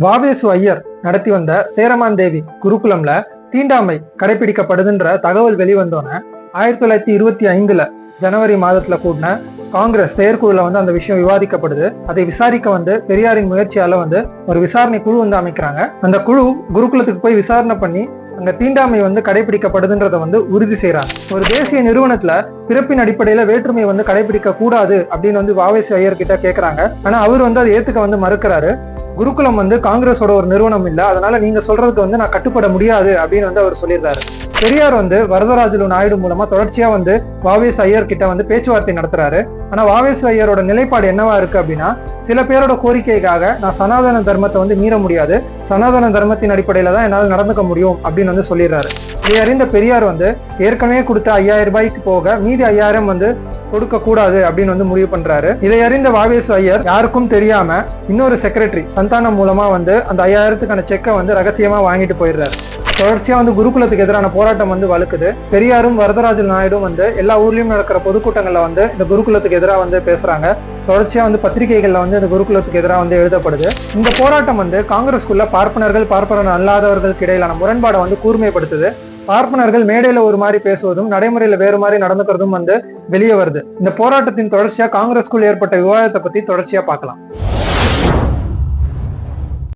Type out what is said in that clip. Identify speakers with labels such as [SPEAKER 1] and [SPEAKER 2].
[SPEAKER 1] வாவேசு ஐயர் நடத்தி வந்த சேரமான் தேவி குருகுலம்ல தீண்டாமை கடைபிடிக்கப்படுதுன்ற தகவல் வெளிவந்தோன்னே ஆயிரத்தி தொள்ளாயிரத்தி இருபத்தி ஐந்துல ஜனவரி மாதத்துல கூடின காங்கிரஸ் செயற்குழுல வந்து அந்த விஷயம் விவாதிக்கப்படுது. அதை விசாரிக்க வந்து பெரியாரின் முயற்சியால வந்து ஒரு விசாரணை குழு வந்து அமைக்கிறாங்க. அந்த குழு குருகுலத்துக்கு போய் விசாரணை பண்ணி அங்க தீண்டாமை வந்து கடைபிடிக்கப்படுதுன்றத வந்து உறுதி செய்யறாங்க ஒரு தேசிய நிறுவனத்துல பிறப்பின் அடிப்படையில வேற்றுமை வந்து கடைபிடிக்க கூடாது அப்படின்னு வந்து வாவேசி ஐயர் கிட்ட கேக்குறாங்க. ஆனா அவர் வந்து அதை ஏத்துக்க வந்து மறுக்கிறாரு. குருகுலம் வந்து காங்கிரஸோட ஒரு நிறுவனம் இல்லை. அதனால நீங்க சொல்றதுக்கு வந்து நான் கட்டுப்பட முடியாது அப்படின்னு வந்து அவர் சொல்லியிருந்தாரு. பெரியார் வந்து வரதராஜலு நாயுடு மூலமா தொடர்ச்சியா வந்து வாவேஸ் ஐயர் கிட்ட வந்து பேச்சுவார்த்தை நடத்துறாரு. ஆனா வாவேஸ் ஐயரோட நிலைப்பாடு என்னவா இருக்கு அப்படின்னா சில பேரோட கோரிக்கைக்காக நான் சனாதன தர்மத்தை வந்து மீற முடியாது. சனாதன தர்மத்தின் அடிப்படையில தான் என்னால் நடந்துக்க முடியும் அப்படின்னு வந்து சொல்லிடுறாரு இதை அறிந்த பெரியார் வந்து ஏற்கனவே கொடுத்த ஐயாயிரம் ரூபாய்க்கு போக மீதி ஐயாயிரம் வந்து கொடுக்க கூடாது அப்படின்னு வந்து முடிவு பண்றாரு. இதை அறிந்த வாவேசு ஐயர் யாருக்கும் தெரியாம இன்னொரு செக்ரட்டரி சந்தானம் மூலமா வந்து அந்த ஐயாயிரத்துக்கான செக்கை வந்து ரகசியமா வாங்கிட்டு போயிடுறாரு. தொடர்ச்சியா வந்து குருகுலத்துக்கு எதிரான போராட்டம் வந்து வலுக்குது. பெரியாரும் வரதராஜ நாயுடும் வந்து எல்லா ஊர்லயும் நடக்கிற பொதுக்கூட்டங்கள்ல வந்து இந்த குருகுலத்துக்கு எதிராக வந்து பேசுறாங்க. தொடர்ச்சியா வந்து பத்திரிகைகள்ல வந்து இந்த குருகுலத்துக்கு எதிராக வந்து எழுதப்படுது. இந்த போராட்டம் வந்து காங்கிரஸ்குள்ள பார்ப்பனர்கள் பார்ப்பனர் அல்லாதவர்களுக்கு இடையிலான முரண்பாடை வந்து கூர்மைப்படுத்துது. பார்ப்பனர்கள் மேடையில ஒரு மாதிரி பேசுவதும் நடைமுறையில வேறு மாதிரி நடந்துக்கிறதும் வந்து வெளியே வருது. இந்த போராட்டத்தின் தொடர்ச்சியா காங்கிரஸ்குள் ஏற்பட்ட விவாதத்தை பத்தி தொடர்ச்சியா பார்க்கலாம்.